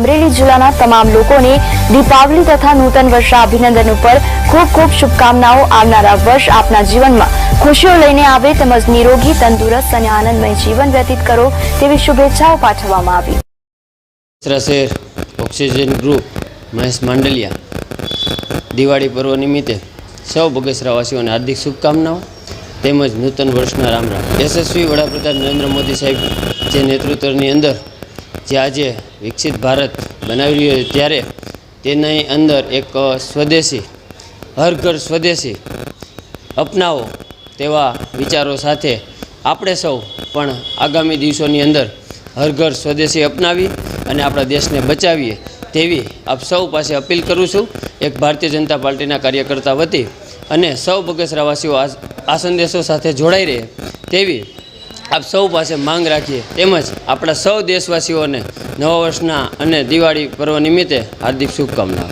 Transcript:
અમરેલી જિલ્લાના તમામ લોકોને દીપાવલી તથા નૂતન વર્ષના અભિનંદન ઉપર ખૂબ ખૂબ શુભકામનાઓ આવનારા વર્ષ આપના જીવનમાં. ખુશીઓ લઈને આવે તેમજ નિરોગી, તંદુરસ્ત અને આનંદમય જીવન વ્યતીત કરો તેવી શુભેચ્છાઓ પાઠવવામાં આવી. Oxygen group, Mahesh Mandaliya. Diwali પર્વ નિમિત્તે સૌ બગસરાવાસીઓને હાર્દિક શુભકામનાઓ તેમજ નૂતન વર્ષના રામ રામ. યશસ્વી વડાપ્રધાન નરેન્દ્ર મોદી સાહેબ જે નેતૃત્વની અંદર જે આજે વિકસિત ભારત બનાવી રહ્યો છે ત્યારે તેની અંદર એક સ્વદેશી, હર ઘર સ્વદેશી અપનાવો તેવા વિચારો સાથે આપણે સૌ પણ આગામી દિવસોની અંદર હર ઘર સ્વદેશી અપનાવી અને આપણા દેશને બચાવીએ તેવી આપ સૌ પાસે અપીલ કરું છું. એક ભારતીય જનતા પાર્ટીના કાર્યકર્તા વતી અને સૌ બગસરાવાસીઓ આ સંદેશો સાથે જોડાઈ રહે તેવી આપ સૌ પાસે માંગ રાખીએ. તેમજ આપણા સૌ દેશવાસીઓને નવા વર્ષના અને દિવાળી પર્વ નિમિત્તે હાર્દિક શુભકામનાઓ.